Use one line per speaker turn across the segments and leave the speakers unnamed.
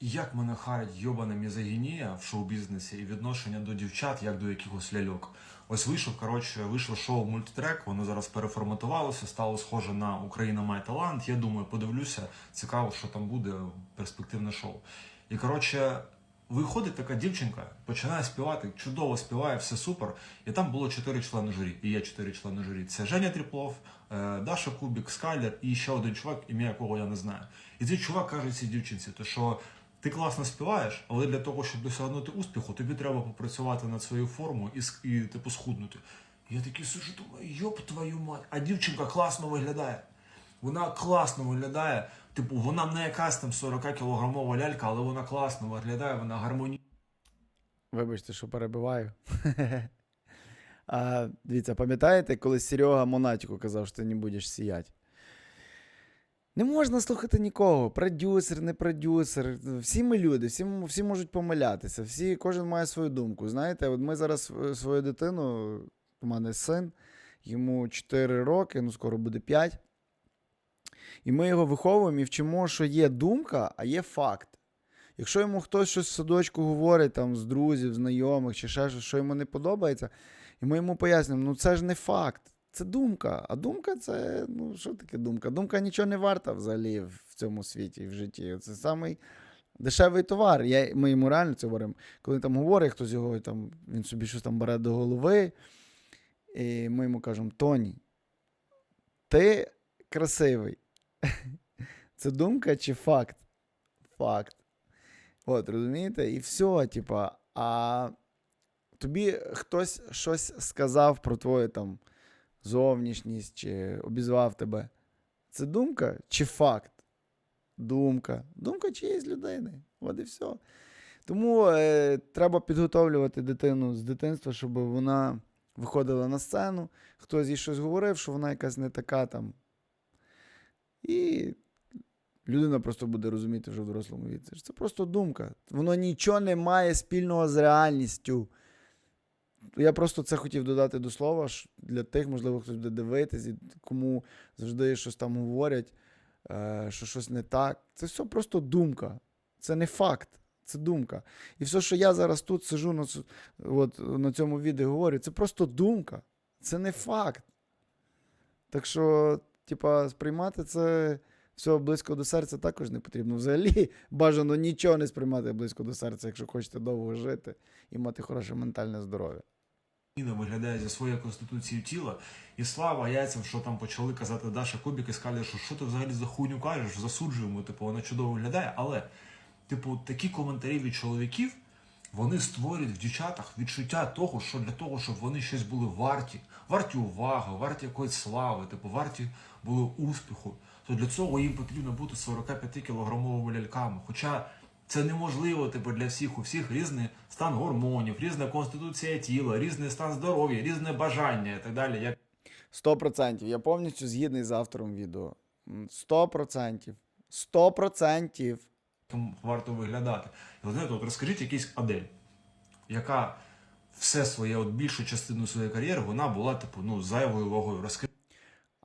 Як мене харить йобана мізогінія в шоу-бізнесі і відношення до дівчат, як до якихось ляльок. Ось вийшов, коротше, вийшло шоу мультитрек, воно зараз переформатувалося, стало схоже на Україна має талант. Я думаю, подивлюся, цікаво, що там буде перспективне шоу. І коротше, виходить така дівчинка, починає співати, чудово співає, все супер. І там було чотири члени журі. І є чотири члени журі. Це Женя Тріплов, е, Даша Кубік, Скайлер і ще один чувак, ім'я якого я не знаю. І цей чувак каже цій дівчинці, то що ти класно співаєш, але для того, щоб досягнути успіху, тобі треба попрацювати над своєю формою і, і типу схуднути. Я такий сижу, думаю, йоп твою мать, а дівчинка класно виглядає. Вона класно виглядає. Типу, вона не якась там 40 кілограмова лялька, але вона класно виглядає, вона гармонійна.
Вибачте, що перебиваю. а, дивіться, пам'ятаєте, коли Серега Монатіку казав, що ти не будеш сіяти? Не можна слухати нікого. Продюсер, не продюсер. Всі ми люди, всі, всі можуть помилятися, всі, кожен має свою думку. Знаєте, от ми зараз е, свою дитину, у мене син, йому 4 роки, ну скоро буде 5. І ми його виховуємо і вчимо, що є думка, а є факт. Якщо йому хтось щось в садочку говорить там з друзів, знайомих чи ще щось, що йому не подобається, і ми йому пояснюємо, ну це ж не факт, це думка. А думка це, ну що таке думка? Думка нічого не варта взагалі в цьому світі, в житті. Це самий дешевий товар. Я, ми йому реально це говоримо. Коли там говорить, хтось його там, він собі щось там бере до голови, і ми йому кажемо: Тоні, ти красивий. Це думка чи факт? Факт. От, розумієте? І все, типа, а тобі хтось щось сказав про твою там зовнішність, чи обізвав тебе. Це думка чи факт? Думка. Думка чиєїсь людини. От і все. Тому е, треба підготовлювати дитину з дитинства, щоб вона виходила на сцену, хтось їй щось говорив, що вона якась не така там. І людина просто буде розуміти вже в дорослому віці. Це просто думка. Воно нічого не має спільного з реальністю. Я просто це хотів додати до слова для тих, можливо, хтось буде дивитись, і кому завжди щось там говорять, е, що щось не так. Це все просто думка. Це не факт, це думка. І все, що я зараз тут сижу на, от, на цьому відео говорю, це просто думка. Це не факт. Так що, типа, сприймати це все близько до серця також не потрібно. Взагалі бажано нічого не сприймати близько до серця, якщо хочете довго жити і мати хороше ментальне здоров'я.
Виглядає зі своєю конституцією тіла, і слава яйцям, що там почали казати Даша Кубік і сказали, що що ти взагалі за хуйню кажеш, засуджуємо, типу, вона чудово виглядає. Але, типу, такі коментарі від чоловіків вони створюють в дівчатах відчуття того, що для того, щоб вони щось були варті, варті уваги, варті якоїсь слави, типу, варті були успіху, то для цього їм потрібно бути 45 кілограмовими ляльками. Хоча це неможливо, типу, для всіх. У всіх різний стан гормонів, різна конституція тіла, різний стан здоров'я, різне бажання і так далі. Як
Сто процентів. Я повністю згідний з автором відео. М, Сто процентів. Сто процентів.
варто виглядати. І от, знаєте, от розкажіть якийсь Адель, яка все своє, от більшу частину своєї кар'єри, вона була, типу, ну, зайвою вагою. Розкажіть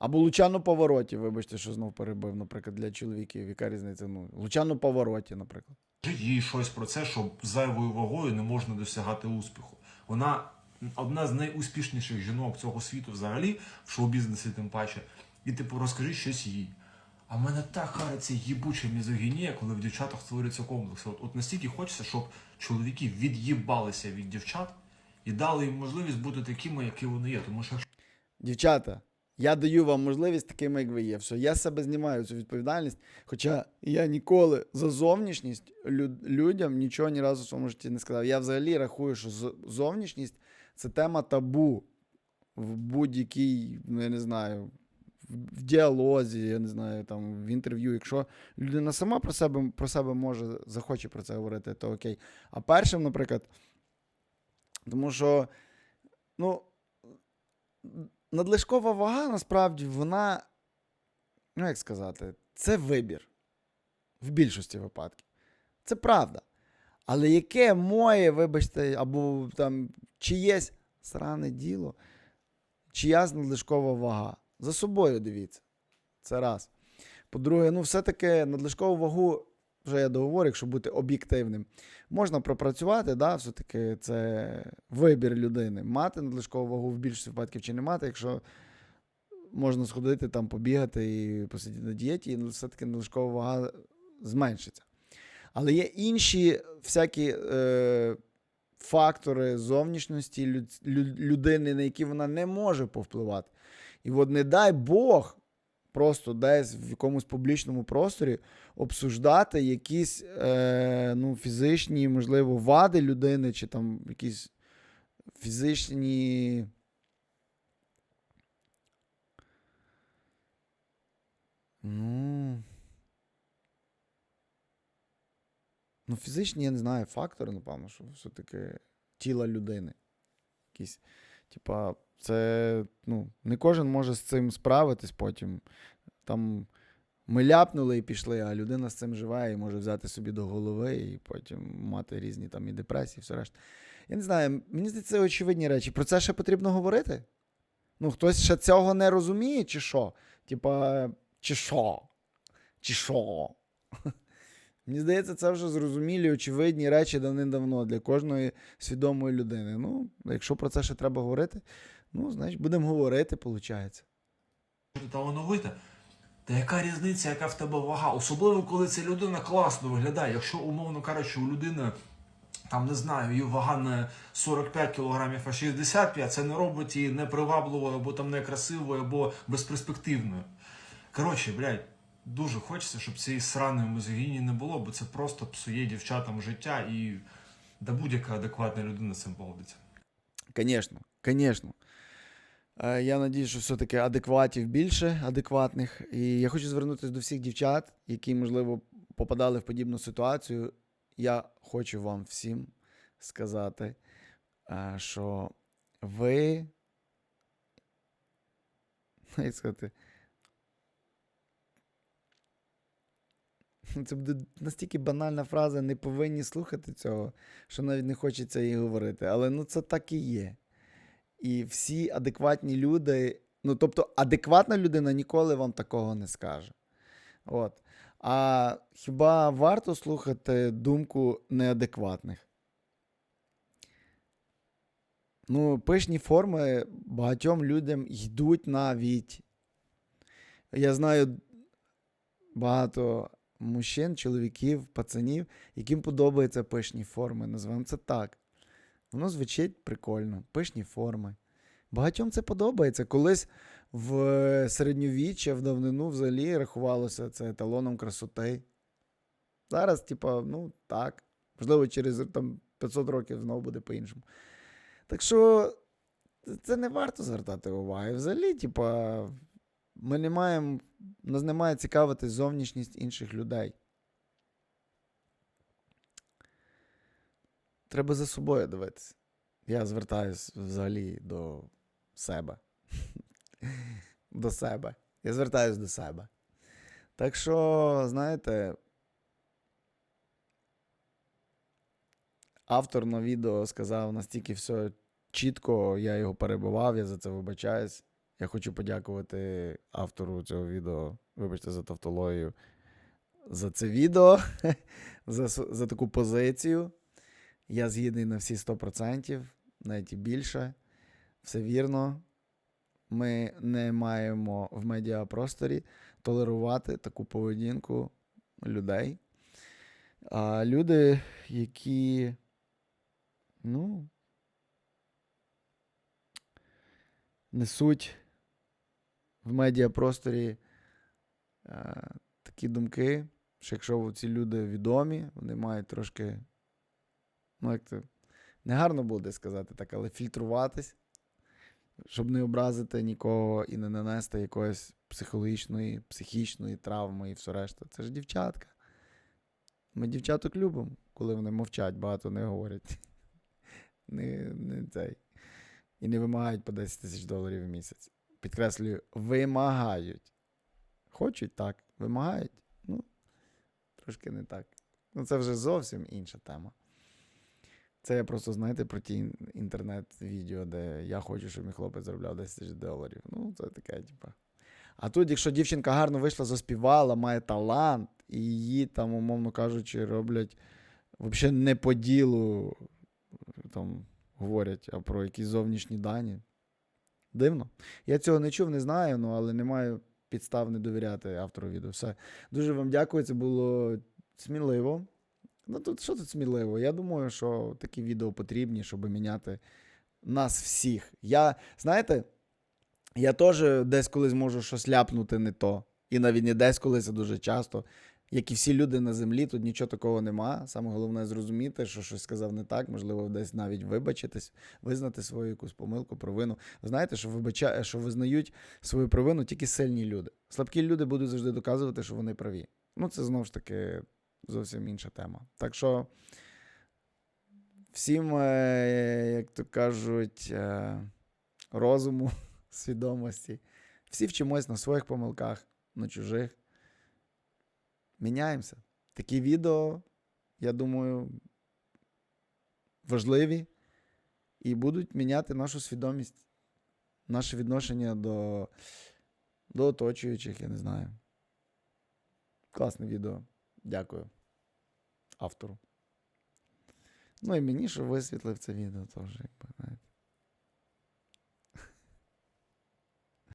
Або Лучано Повороті, вибачте, що знов перебив, наприклад, для чоловіків. Яка різниця? Ну, Лучано Повороті, наприклад.
їй щось про це, що зайвою вагою не можна досягати успіху. Вона одна з найуспішніших жінок цього світу взагалі, в шоу-бізнесі тим паче. І, типу, розкажи щось їй. А в мене так хариться їбуча мізогінія, коли в дівчатах створюються комплекси. От, от настільки хочеться, щоб чоловіки від'їбалися від дівчат і дали їм можливість бути такими, які вони є. Тому що
Дівчата, я даю вам можливість такими, як ви є. Все, я себе знімаю цю відповідальність. Хоча я ніколи за зовнішність лю- людям нічого ні разу в своєму житті не сказав. Я взагалі рахую, що зовнішність це тема табу в будь-якій, ну я не знаю, в діалозі, я не знаю, там в інтерв'ю. Якщо людина сама про себе, про себе може захоче про це говорити, то окей. А першим, наприклад, тому що, ну надлишкова вага, насправді, вона, ну як сказати, це вибір в більшості випадків. Це правда. Але яке моє, вибачте, або там чиєсь сране діло, чиясь надлишкова вага? За собою дивіться. Це раз. По-друге, ну, все-таки надлишкову вагу вже я договорю, якщо бути об'єктивним, можна пропрацювати, да, все-таки це вибір людини. Мати надлишкову вагу в більшості випадків чи не мати, якщо можна сходити там, побігати і посидіти на дієті, і все-таки надлишкова вага зменшиться. Але є інші всякі е, фактори зовнішності люд, лю- людини, на які вона не може повпливати. І от не дай Бог просто десь в якомусь публічному просторі обсуждати якісь е, ну, фізичні, можливо, вади людини, чи там якісь фізичні. Ну. Ну, фізичні, я не знаю, фактори, напевно, що все-таки тіла людини. Якісь, типа, це, ну, не кожен може з цим справитись потім. Там ми ляпнули і пішли, а людина з цим живе і може взяти собі до голови і потім мати різні там і депресії, і все решта. Я не знаю, мені здається, це очевидні речі. Про це ще потрібно говорити? Ну, хтось ще цього не розуміє, чи що? Типа, чи що? Чи що? Мені здається, це вже зрозумілі, очевидні речі давним-давно для кожної свідомої людини. Ну, якщо про це ще треба говорити, ну, значить, будемо говорити, виходить.
талановита. Та яка різниця, яка в тебе вага? Особливо, коли ця людина класно виглядає. Якщо, умовно кажучи, у людини, там не знаю, її вага не 45 кг, а 65, це не робить її непривабливою, або там некрасивою, або безперспективною. Коротше, блядь, дуже хочеться, щоб цієї сраної мозогіні не було, бо це просто псує дівчатам життя і да будь-яка адекватна людина цим погодиться.
Звісно, звісно. Е, Я надію, що все-таки адекватів більше адекватних. І я хочу звернутися до всіх дівчат, які, можливо, попадали в подібну ситуацію. Я хочу вам всім сказати, е, що ви. Як сказати. Це буде настільки банальна фраза, не повинні слухати цього, що навіть не хочеться її говорити. Але ну це так і є. І всі адекватні люди, ну тобто, адекватна людина ніколи вам такого не скаже. От. А хіба варто слухати думку неадекватних? Ну, пишні форми багатьом людям йдуть навіть. Я знаю багато мужчин, чоловіків, пацанів, яким подобаються пишні форми. Назвемо це так. Воно звучить прикольно, пишні форми. Багатьом це подобається. Колись в середньовіччя, в давнину взагалі рахувалося це еталоном красоти. Зараз, типа, ну так. Можливо, через там, 500 років знову буде по-іншому. Так що це не варто звертати уваги. Взагалі, типа, ми не маємо, нас не має цікавити зовнішність інших людей. Треба за собою дивитися. Я звертаюсь взагалі до себе. До себе. Я звертаюсь до себе. Так що, знаєте, автор на відео сказав настільки все чітко, я його перебивав, я за це вибачаюсь. Я хочу подякувати автору цього відео, вибачте за тавтологію, за це відео, за, за таку позицію. Я згідний на всі 100%, навіть і більше. Все вірно. Ми не маємо в медіапросторі толерувати таку поведінку людей. А люди, які, ну, несуть в медіапросторі е, такі думки, що якщо ці люди відомі, вони мають трошки, ну, як це, негарно буде сказати так, але фільтруватись, щоб не образити нікого і не нанести якоїсь психологічної, психічної травми і все решта. Це ж дівчатка. Ми дівчаток любимо, коли вони мовчать, багато не говорять. Не, не цей. І не вимагають по 10 тисяч доларів в місяць. Підкреслюю, вимагають. Хочуть так, вимагають. Ну, трошки не так. Ну, це вже зовсім інша тема. Це я просто, знаєте, про ті інтернет-відео, де я хочу, щоб мій хлопець заробляв 10 тисяч доларів. Ну, це таке, типа. А тут, якщо дівчинка гарно вийшла, заспівала, має талант, і її там, умовно кажучи, роблять взагалі не по ділу, там говорять, а про якісь зовнішні дані. Дивно. Я цього не чув, не знаю, ну, але не маю підстав не довіряти автору відео. Все. Дуже вам дякую. Це було сміливо. Ну тут що тут сміливо? Я думаю, що такі відео потрібні, щоб міняти нас всіх. Я, знаєте, я теж десь колись можу щось ляпнути не то. І навіть не десь колись, а дуже часто. Як і всі люди на землі, тут нічого такого нема. Саме головне зрозуміти, що щось сказав не так, можливо, десь навіть вибачитись, визнати свою якусь помилку, провину. Ви знаєте, що вибача... що визнають свою провину тільки сильні люди. Слабкі люди будуть завжди доказувати, що вони праві. Ну, це знову ж таки зовсім інша тема. Так що всім, е, як то кажуть, е, розуму, свідомості. Всі вчимось на своїх помилках, на чужих. Міняємося. Такі відео, я думаю, важливі і будуть міняти нашу свідомість, наше відношення до, до оточуючих, я не знаю. Класне відео. Дякую автору. Ну і мені, що висвітлив це відео теж. якби.